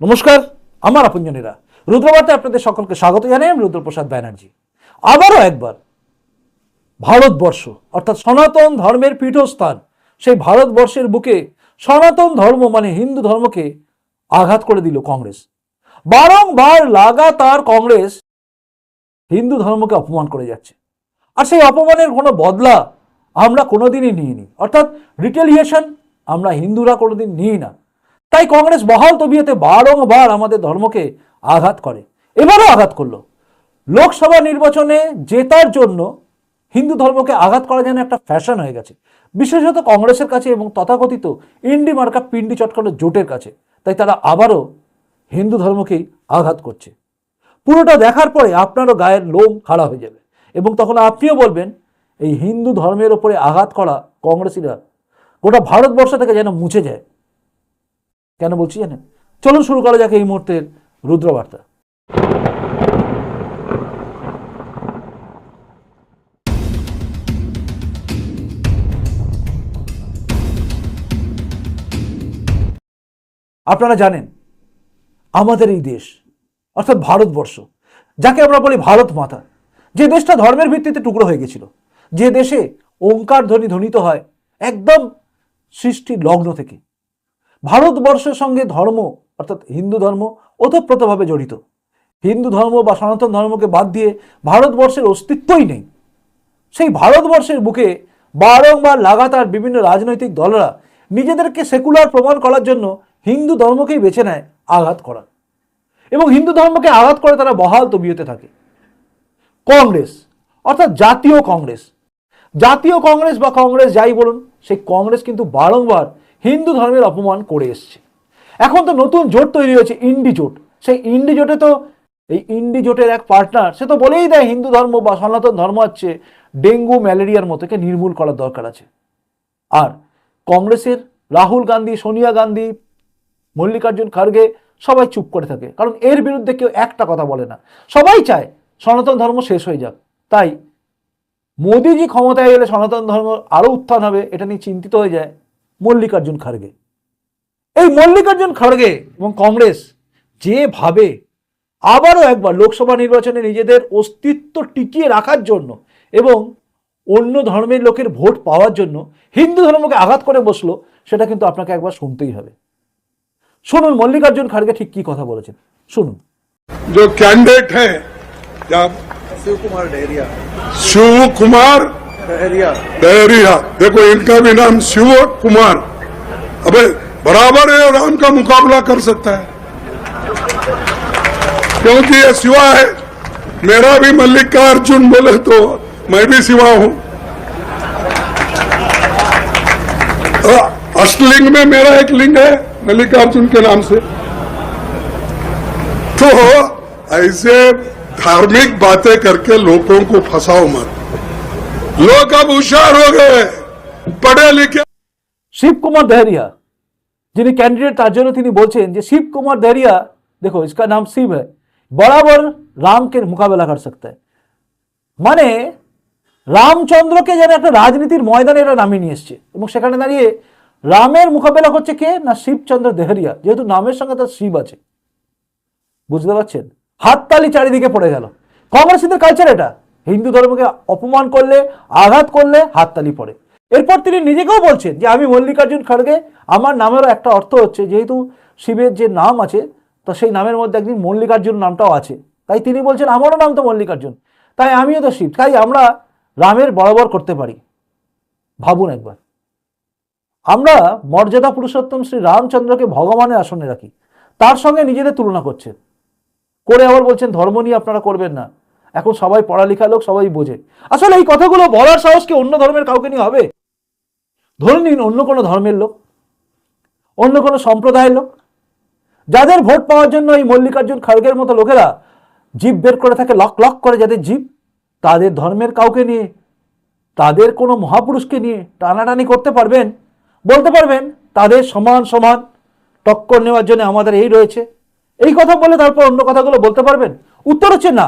নমস্কার, আমার আপনজনেরা। রুদ্রবার্তায় আপনাদের সকলকে স্বাগত জানাই আমি রুদ্রপ্রসাদ ব্যানার্জি। আবারও একবার ভারতবর্ষ, অর্থাৎ সনাতন ধর্মের পীঠস্থান, সেই ভারতবর্ষের বুকে সনাতন ধর্ম মানে হিন্দু ধর্মকে আঘাত করে দিল কংগ্রেস। বারংবার লাগাতার কংগ্রেস হিন্দু ধর্মকে অপমান করে যাচ্ছে। আর সেই অপমানের কোনো বদলা আমরা কোনোদিনই নিইনি। অর্থাৎ রিটেলিয়েশন আমরা হিন্দুরা কোনোদিন নিই না। তাই কংগ্রেস বহাল তবিয়তে বারংবার আমাদের ধর্মকে আঘাত করে, এবারও আঘাত করল। লোকসভা নির্বাচনে জেতার জন্য হিন্দু ধর্মকে আঘাত করা যেন একটা ফ্যাশন হয়ে গেছে। বিশেষত কংগ্রেসের কাছে এবং তথাকথিত ইন্ডি মার্কা পিন্ডি চটকানো জোটের কাছে, তাই তারা আবারও হিন্দু ধর্মকেই আঘাত করছে। পুরোটা দেখার পরে আপনারও গায়ের লোম খাড়া হয়ে যাবে এবং তখন আপনিও বলবেন, এই হিন্দু ধর্মের ওপরে আঘাত করা কংগ্রেসিরা গোটা ভারতবর্ষ থেকে যেন মুছে যায়। কেন বলছি জানেন? চলুন শুরু করা যাক এই মুহূর্তের রুদ্রবার্তা। আপনারা জানেন, আমাদের এই দেশ, অর্থাৎ ভারতবর্ষ, যাকে আমরা বলি ভারত মাতা, যে দেশটা ধর্মের ভিত্তিতে টুকরো হয়ে গেছিল, যে দেশে ওঙ্কার ধ্বনি ধ্বনিত হয় একদম সৃষ্টি লগ্ন থেকে। ভারতবর্ষের সঙ্গে ধর্ম, অর্থাৎ হিন্দু ধর্ম, ওতপ্রোতভাবে জড়িত। হিন্দু ধর্ম বা সনাতন ধর্মকে বাদ দিয়ে ভারতবর্ষের অস্তিত্বই নেই। সেই ভারতবর্ষের বুকে বারংবার লাগাতার বিভিন্ন রাজনৈতিক দলরা নিজেদেরকে সেকুলার প্রমাণ করার জন্য হিন্দু ধর্মকেই বেছে নেয় আঘাত করা। এবং হিন্দু ধর্মকে আঘাত করে তারা বহাল তবিয়তে থাকে। কংগ্রেস, অর্থাৎ জাতীয় কংগ্রেস। জাতীয় কংগ্রেস বা কংগ্রেস যাই বলুন, সেই কংগ্রেস কিন্তু বারংবার হিন্দু ধর্মের অপমান করে এসছে। এখন তো নতুন জোট তৈরি হয়েছে, ইন্ডি জোট। সেই ইন্ডি জোটে তো, এই ইন্ডি জোটের এক পার্টনার সে তো বলেই দেয় হিন্দু ধর্ম বা সনাতন ধর্ম হচ্ছে ডেঙ্গু, ম্যালেরিয়ার মতোকে নির্মূল করার দরকার আছে। আর কংগ্রেসের রাহুল গান্ধী, সোনিয়া গান্ধী, মল্লিকার্জুন খার্গে সবাই চুপ করে থাকে। কারণ এর বিরুদ্ধে কেউ একটা কথা বলে না। সবাই চায় সনাতন ধর্ম শেষ হয়ে যাক। তাই মোদিজি ক্ষমতায় গেলে সনাতন ধর্ম আরও উত্থান হবে, এটা নিয়ে চিন্তিত হয়ে যায়। মল্লিকার্জুন খার্গে এই মল্লিকার্জুন খড়গে এবং কংগ্রেস যেভাবে আবারও একবার লোকসভা নির্বাচনে নিজেদের অস্তিত্ব টিকিয়ে রাখার জন্য এবং অন্য ধর্মের লোকের ভোট পাওয়ার জন্য হিন্দু ধর্মকে আঘাত করে বসলো সেটা কিন্তু আপনাকে একবার শুনতেই হবে শুনুন মল্লিকার্জুন খাড়গে ঠিক কি কথা বলেছেন শুনুন जो कैंडिडेट हैं या शिव कुमार डहरिया शिव कुमार डहरिया देखो, इनका भी नाम शिव कुमार। अबे, बराबर है राम का मुकाबला कर सकता है। क्योंकि ये शिवा है। मेरा भी मल्लिकार्जुन बोले तो मैं भी शिवा हूँ। अष्टलिंग में मेरा एक लिंग है, मल्लिकार्जुन के नाम से। तो ऐसे धार्मिक बातें करके लोगों को फंसाओ मत। लोग अब होशियार हो गए पढ़े लिखे শিব কুমার দেহরিয়া যিনি ক্যান্ডিডেট তার জন্য তিনি বলছেন যে শিব কুমার দেহরিয়া দেখো इसका नाम शिव है बराबर राम के मुकाबला कर सकता है মানে রামচন্দ্রকে যেন একটা রাজনীতির ময়দানে এরা নামিয়ে নিয়ে এসছে এবং সেখানে দাঁড়িয়ে রামের মোকাবেলা করছে কে না শিবচন্দ্র দেহরিয়া যেহেতু নামের সঙ্গে তার শিব আছে বুঝতে পারছেন হাততালি চারিদিকে পড়ে গেল কংগ্রেসীদের কালচার এটা হিন্দু ধর্মকে অপমান করলে, আঘাত করলে হাততালি পড়ে। এরপর তিনি নিজেকেও বলছেন যে, আমি মল্লিকার্জুন খড়গে আমার নামেরও একটা অর্থ হচ্ছে যেহেতু শিবের যে নাম আছে, তো সেই নামের মধ্যে একদিন মল্লিকার্জুন নামটাও আছে। তাই তিনি বলছেন, আমারও নাম তো মল্লিকার্জুন। তাই আমিও তো শিব। তাই আমরা রামের বরাবর করতে পারি। ভাবুন একবার। আমরা মর্যাদা পুরুষোত্তম শ্রী রামচন্দ্রকে ভগবানের আসনে রাখি। তার সঙ্গে নিজেদের তুলনা করছেন। করে আবার বলছেন, ধর্ম নিয়ে আপনারা করবেন না। এখন সবাই পড়ালেখা লোক, সবাই বোঝে। আসলে এই কথাগুলো বলার সাহস কি অন্য ধর্মের কাউকে নিয়ে হবে? ধরে নিন অন্য কোনো ধর্মের লোক, অন্য কোনো সম্প্রদায়ের লোক, যাদের ভোট পাওয়ার জন্য এই মল্লিকার্জুন খাড়গের মতো লোকেরা জীব বের করে থাকে, লক লক করে যাদের জীব, তাদের ধর্মের কাউকে নিয়ে, তাদের কোনো মহাপুরুষকে নিয়ে টানাটানি করতে পারবেন? বলতে পারবেন, তাদের সমান সমান টক্কর নেওয়ার জন্য আমাদের এই রয়েছে। এই কথা বলে তারপর অন্য কথাগুলো বলতে পারবেন? উত্তর হচ্ছে না।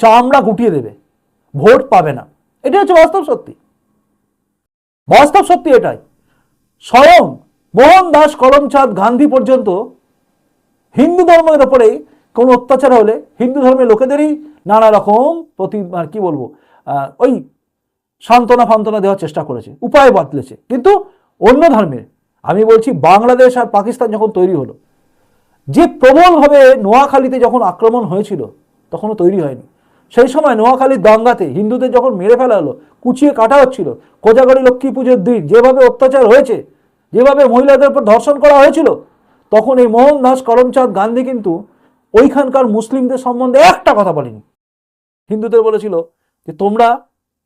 চামড়া গুটিয়ে দেবে। ভোট পাবে না। এটা হচ্ছে বাস্তব সত্যি। বাস্তব সত্যি এটাই। স্বয়ং মোহনদাস করমচাঁদ গান্ধী পর্যন্ত হিন্দু ধর্মের ওপরে কোনো অত্যাচার হলে হিন্দু ধর্মের লোকেদেরই নানা রকম প্রতি আর কি বলব ওই সান্ত্বনা ফান্তনা দেওয়ার চেষ্টা করেছে, উপায় বদলেছে। কিন্তু অন্য ধর্মের, আমি বলছি বাংলাদেশ আর পাকিস্তান যখন তৈরি হলো, যে প্রবলভাবে নোয়াখালীতে যখন আক্রমণ হয়েছিল, তখনও তৈরি হয়নি। সেই সময় নোয়াখালীর দাঙ্গাতে হিন্দুদের যখন মেরে ফেলা হলো, কুচিয়ে কাটা হচ্ছিল, কোজাগরি লক্ষ্মী পুজোর দিন যেভাবে অত্যাচার হয়েছে, যেভাবে মহিলাদের উপর ধর্ষণ করা হয়েছিল, তখন এই মোহনদাস করমচাঁদ গান্ধী কিন্তু ওইখানকার মুসলিমদের সম্বন্ধে একটা কথা বলেনি। হিন্দুদের বলেছিল যে, তোমরা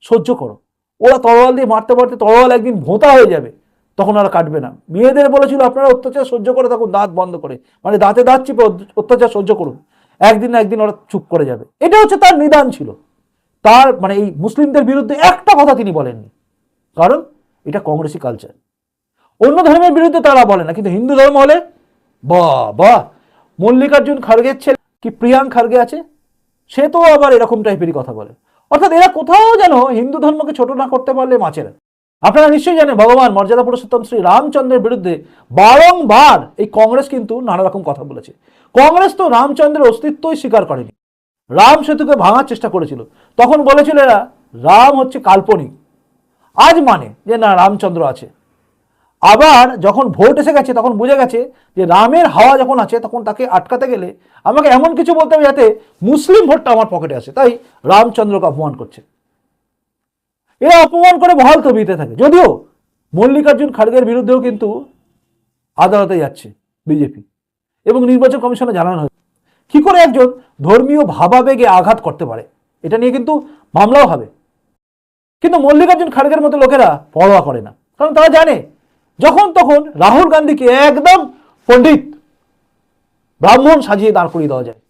সহ্য করো। ওরা তরোয়াল দিয়ে মারতে মারতে তরোয়াল একদিন ভোঁতা হয়ে যাবে, তখন আর কাটবে না। মেয়েদের বলেছিল, আপনারা অত্যাচার সহ্য করে তখন দাঁত বন্ধ করে। মানে দাঁতে দাঁত চিপে অত্যাচার সহ্য করুন। একদিন একদিন ওরা চুপ করে যাবে। এটা হচ্ছে তার নিদান ছিল। তার মানে এই মুসলিমদের বিরুদ্ধে একটা কথা তিনি বলেননি। কারণ এটা কংগ্রেসি কালচার অন্য ধর্মের বিরুদ্ধে তারা বলে না, কিন্তু হিন্দু ধর্ম হলে বাহ বাহ মল্লিকার্জুন খার্গের ছেলে কি প্রিয়াং খার্গে আছে? সে তো আবার এরকম টাইপেরই কথা বলে। অর্থাৎ এরা কোথাও যেন হিন্দু ধর্মকে ছোট না করতে পারলে মাছেরা আপনারা নিশ্চয়ই জানেন, ভগবান মর্যাদা পুরুষোত্তম শ্রী রামচন্দ্রের বিরুদ্ধে বারংবার এই কংগ্রেস কিন্তু নানা রকম কথা বলেছে। কংগ্রেস তো রামচন্দ্রের অস্তিত্বই স্বীকার করেনি। রাম সেতুকে ভাঙার চেষ্টা করেছিল। তখন বলেছিল এরা, রাম হচ্ছে কাল্পনিক। আজ মানে যে না, রামচন্দ্র আছে। আবার যখন ভোট এসে গেছে, তখন বুঝে গেছে যে রামের হাওয়া যখন আছে, তখন তাকে আটকাতে গেলে আমাকে এমন কিছু বলতে হবে যাতে মুসলিম ভোটটা আমার পকেটে আসে। তাই রামচন্দ্রকে অপমান করছে। এরা অপমান করে বহাল তবিতে থাকে। যদিও মল্লিকার্জুন খাড়গের বিরুদ্ধেও কিন্তু আদালতে যাচ্ছে বিজেপি। এবং নির্বাচন কমিশনে জানানো হয়েছে। কি করে একজন ধর্মীয় ভাবাবেগে আঘাত করতে পারে? এটা নিয়ে কিন্তু মামলাও হবে। কিন্তু মল্লিকার্জুন খাড়গের মতো লোকেরা পরোয়া করে না। কারণ তারা জানে, যখন তখন রাহুল গান্ধীকে একদম পণ্ডিত ব্রাহ্মণ সাজিয়ে দাঁড় করিয়ে দেওয়া যায়।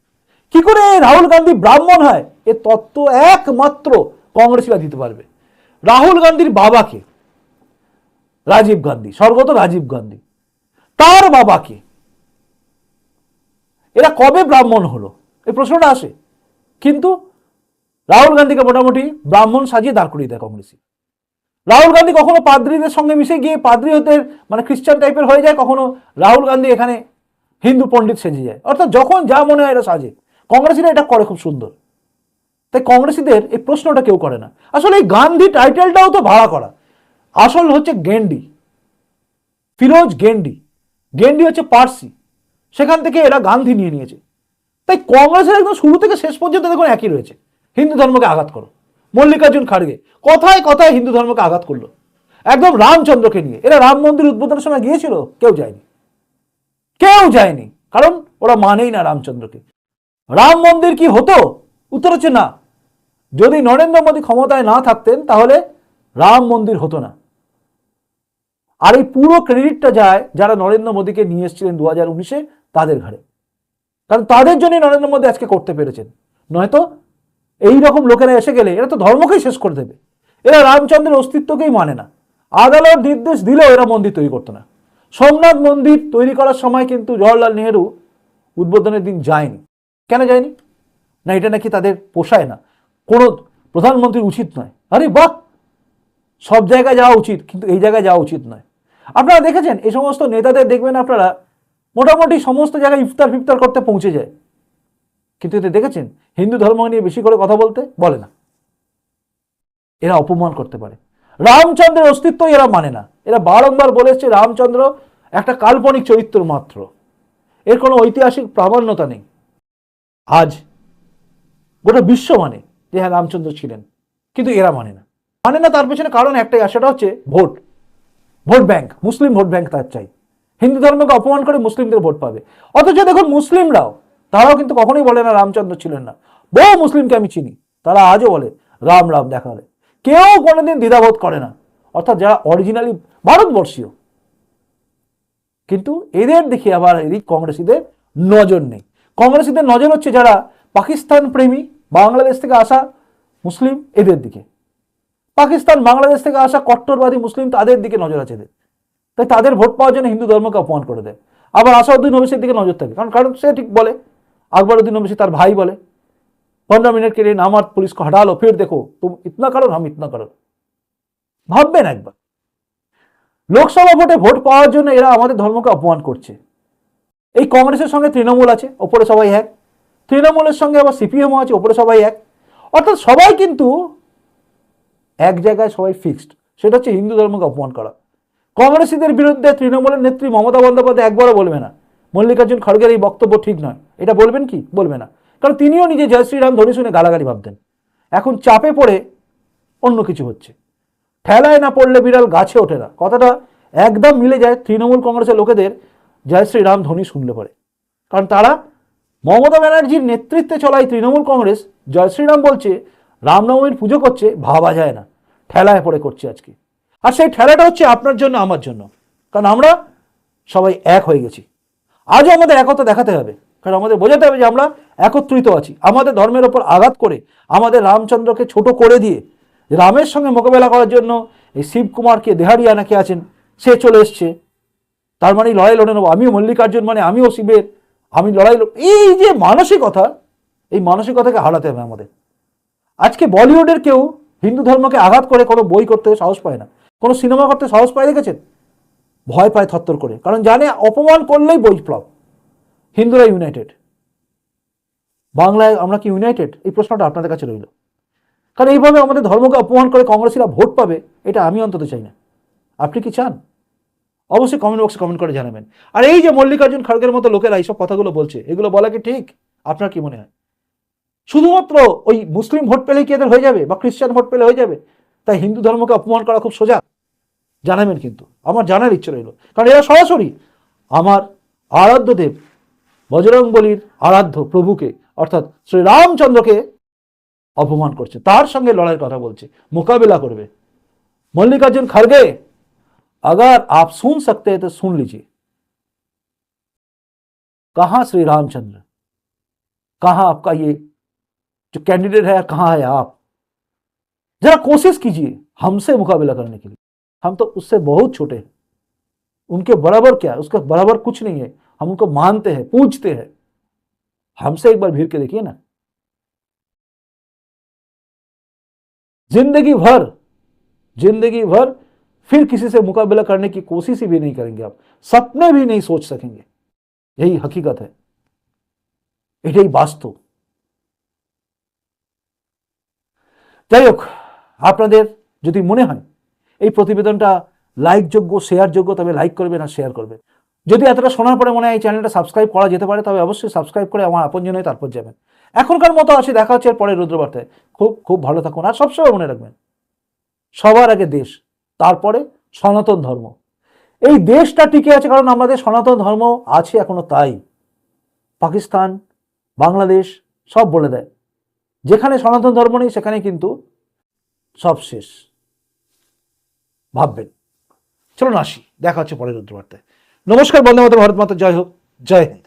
কি করে রাহুল গান্ধী ব্রাহ্মণ হয়? এ তত্ত্ব একমাত্র কংগ্রেসীরা দিতে পারবে। রাহুল গান্ধীর বাবাকে, রাজীব গান্ধী, স্বর্গত রাজীব গান্ধী, তার বাবাকে। এরা কবে ব্রাহ্মণ হলো? এই প্রশ্নটা আসে। কিন্তু রাহুল গান্ধীকে মোটামুটি ব্রাহ্মণ সাজিয়ে দাঁড় করিয়ে দেয় কংগ্রেসী রাহুল গান্ধী কখনো পাদ্রীদের সঙ্গে মিশে গিয়ে পাদ্রী হতে মানে খ্রিস্টান টাইপের হয়ে যায়, কখনো রাহুল গান্ধী এখানে হিন্দু পণ্ডিত সেজে যায়। অর্থাৎ যখন যা মনে হয় এটা সাজে। কংগ্রেসীরা এটা করে খুব সুন্দর। তাই কংগ্রেসীদের এই প্রশ্নটা কেউ করে না। আসলে এই গান্ধী টাইটেলটাও তো ভাড়া করা। আসল হচ্ছে গেন্ডি। ফিরোজ গেন্ডি। গেন্ডি হচ্ছে পার্সি। সেখান থেকে এরা গান্ধী নিয়ে নিয়েছে। তাই কংগ্রেসের একদম শুরু থেকে শেষ পর্যন্ত দেখুন একই রয়েছে। হিন্দু ধর্মকে আঘাত করো। মল্লিকার্জুন খাড়গে কথায় কথায় হিন্দু ধর্মকে আঘাত করল। একদম রামচন্দ্রকে নিয়ে। এরা রাম মন্দির উদ্বোধনের সময় গিয়েছিল? কেউ যায়নি। কেউ যায়নি। কারণ ওরা মানেই না রামচন্দ্রকে। রাম মন্দির কি হতো? উত্তর হচ্ছে না। যদি নরেন্দ্র মোদী ক্ষমতায় না থাকতেন, তাহলে রাম মন্দির হতো না। আর এই পুরো ক্রেডিটটা যায় যারা নরেন্দ্র মোদীকে নিয়ে এসেছিলেন দু হাজার উনিশে তাদের ঘাড়ে। কারণ তাদের জন্যই নরেন্দ্র মোদী আজকে করতে পেরেছেন। নয়তো এই রকম লোকেরা এসে গেলে এরা তো ধর্মকেই শেষ করে দেবে। এরা রামচন্দ্রের অস্তিত্বকেই মানে না। আদালত নির্দেশ দিলেও এরা মন্দির তৈরি করতো না। সোমনাথ মন্দির তৈরি করার সময় কিন্তু জওয়াহরলাল নেহেরু উদ্বোধনের দিন যায়নি। কেন যায়নি? না, এটা নাকি তাদের পোষায় না। কোনো প্রধানমন্ত্রীর উচিত নয়। আরে বাহ! সব জায়গায় যাওয়া উচিত, কিন্তু এই জায়গায় যাওয়া উচিত নয়। আপনারা দেখেছেন, এই সমস্ত নেতাদের দেখবেন আপনারা, মোটামুটি সমস্ত জায়গায় ইফতার ফিফতার করতে পৌঁছে যায়। কিন্তু এতে দেখেছেন, হিন্দু ধর্ম নিয়ে বেশি করে কথা বলতে বলে না। এরা অপমান করতে পারে। রামচন্দ্রের অস্তিত্ব এরা মানে না। এরা বারংবার বলেছে রামচন্দ্র একটা কাল্পনিক চরিত্র মাত্র। এর কোনো ঐতিহাসিক প্রামাণ্যতা নেই। আজ গোটা বিশ্ব মানে। যে হ্যাঁ রামচন্দ্র ছিলেন। কিন্তু এরা মানে না। মানে না তার পেছনে কারণ একটাই সেটা হচ্ছে ভোট। ভোট ব্যাংক, মুসলিম ভোট ব্যাংক তার চাই। হিন্দু ধর্মকে অপমান করে মুসলিমদের ভোট পাবে। অথচ দেখুন, মুসলিমরাও, তারাও কিন্তু কখনোই বলে না রামচন্দ্র ছিলেন না। বহু মুসলিমকে আমি চিনি, তারা আজও বলে, রাম রাম দেখালে কেউ কোনোদিন দ্বিধাবোধ করে না। অর্থাৎ যারা অরিজিনালি ভারতবর্ষীয়, কিন্তু এদের দেখি আবার এদিক কংগ্রেসীদের নজর নেই। কংগ্রেসীদের নজর হচ্ছে যারা পাকিস্তান প্রেমী বাংলাদেশ থেকে আসা মুসলিম এদের দিকে পাকিস্তান বাংলাদেশ থেকে আসা কট্টরবাদী মুসলিম তাদের দিকে নজর আছে এদের তাই তাদের ভোট পাওয়ার জন্য হিন্দু ধর্মকে অপমান করে দেয় আবার আসাউদ্দিন ওবেসির দিকে নজর থাকে কারণ কারণ সে ঠিক বলে আকবরউদ্দিন ওবেসি তার ভাই বলে पंद्रह मिनट के लिए नामात पुलिस को हटा लो फिर देखो तुम इतना करो हम इतना करो ভাববেন একবার লোকসভা ভোটে ভোট পাওয়ার জন্য এরা আমাদের ধর্মকে অপমান করছে এই কংগ্রেসের সঙ্গে তৃণমূল আছে ওপরে সবাই এক তৃণমূলের সঙ্গে আবার সিপিএমও আছে, ওপরে সবাই এক। অর্থাৎ সবাই কিন্তু এক জায়গায় সবাই ফিক্সড সেটা হচ্ছে হিন্দু ধর্মকে অপমান করা। কংগ্রেসীদের বিরুদ্ধে তৃণমূলের নেত্রী মমতা বন্দ্যোপাধ্যায় একবারও বলবে না। মল্লিকার্জুন খড়গের এই বক্তব্য ঠিক নয়। এটা বলবেন কি? বলবে না। কারণ তিনিও নিজে জয় শ্রীরাম ধনী শুনে গালাগালি ভাবতেন। এখন চাপে পড়ে অন্য কিছু হচ্ছে। ঠেলায় না পড়লে বিড়াল গাছে ওঠে না। কথাটা একদম মিলে যায় তৃণমূল কংগ্রেসের লোকেদের জয় শ্রীরাম ধ্বনি শুনলে পরে। কারণ তারা মমতা ব্যানার্জির নেতৃত্বে চলা এই তৃণমূল কংগ্রেস, জয় শ্রীরাম বলছে, রামনবমীর পুজো করছে, ভাবা যায় না, ঠেলায় পড়ে করছে আজকে। আর সেই ঠেলাটা হচ্ছে আপনার জন্য, আমার জন্য। কারণ আমরা সবাই এক হয়ে গেছি। আজও আমাদের একতা দেখাতে হবে। কারণ আমাদের বোঝাতে হবে যে আমরা একত্রিত আছি। আমাদের ধর্মের ওপর আঘাত করে, আমাদের রামচন্দ্রকে ছোট করে দিয়ে, রামের সঙ্গে মোকাবেলা করার জন্য এই শিবকুমারকে দেহারিয়া নাকি আছেন, সে চলে এসছে। তার মানে লড়াই লড়ে নেব। আমিও মল্লিকার্জুন মানে আমিও শিবের আমি লড়াই এই যে মানসিকতা, এই মানসিকতাকে হারাতে হবে আমাদের। আজকে বলিউডের কেউ হিন্দু ধর্মকে আঘাত করে কোনো বই করতে সাহস পায় না। কোনো সিনেমা করতে সাহস পায়, দেখেছেন? ভয় পায় থরথর করে। কারণ জানে, অপমান করলেই বই ফ্লপ। হিন্দুরা ইউনাইটেড বাংলায় আমরা কি ইউনাইটেড এই প্রশ্নটা আপনাদের কাছে রইল। কারণ এইভাবে আমাদের ধর্মকে অপমান করে কংগ্রেসীরা ভোট পাবে, এটা আমি অন্তত চাই না। আপনি কি চান? অবশ্যই কমেন্ট বক্সে কমেন্ট করে জানাবেন। আর এই যে মল্লিকার্জুন খড়গের মতো লোকেরা এইসব কথাগুলো বলছে, এগুলো বলা কি ঠিক? আপনার কি মনে হয়? শুধুমাত্র ওই মুসলিম ভোট পেলে কি এদের হয়ে যাবে বা খ্রিস্টান ভোট পেলে হয়ে যাবে? তাই হিন্দু ধর্মকে অপমান করা খুব সোজা। জানাবেন কিন্তু। আমার জানার ইচ্ছে রইল। কারণ এরা সরাসরি আমার আরাধ্য দেব বজরং আরাধ্য প্রভুকে, অর্থাৎ শ্রীরামচন্দ্রকে অপমান করছে। তার সঙ্গে লড়াইয়ের কথা বলছে। মোকাবিলা করবে। মল্লিকার্জুন খড়গে अगर आप सुन सकते हैं तो सुन लीजिए। कहाँ श्री रामचंद्र? कहाँ आपका ये जो कैंडिडेट है, कहाँ है आप? जरा कोशिश कीजिए हमसे मुकाबला करने के लिए। हम तो उससे बहुत छोटे हैं। उनके बराबर क्या है? उसका बराबर कुछ नहीं है। हम उनको मानते हैं पूछते हैं। हमसे एक बार भीड़ के देखिए ना। ज़िंदगी भर ज़िंदगी भर फिर किसी से मुकाबला करने की कोशिश ही भी नहीं करेंगे आप सपने भी नहीं सोच सकेंगे यही हकीकत है এটাই বাস্তব যাই হোক আপনাদের যদি মনে হয় এই প্রতিবেদনটা লাইকযোগ্য শেয়ারযোগ্য তবে লাইক করবেন আর শেয়ার করবেন যদি এতটা শোনার পরে মনে হয় এই চ্যানেলটা সাবস্ক্রাইব করা যেতে পারে তবে অবশ্যই সাবস্ক্রাইব করে আমার আপনজন হয়ে তারপর যাবেন এখনকার মতো আছে দেখা হচ্ছে এর পরে রুদ্রবার্তায় খুব খুব ভালো থাকুন আর সবসময় মনে রাখবেন সবার আগে দেশ তারপরে সনাতন ধর্ম। এই দেশটা টিকে আছে কারণ আমাদের সনাতন ধর্ম আছে এখনও তাই। পাকিস্তান, বাংলাদেশ সব বলে দেয়। যেখানে সনাতন ধর্ম নেই, সেখানে কিন্তু সব শেষ। ভাববেন। চলুন আসি, দেখা হচ্ছে পরের রুদ্রবার্তায়। নমস্কার, বন্দে মাতা ভারত মাতা, জয় হোক, জয় হিন্দ।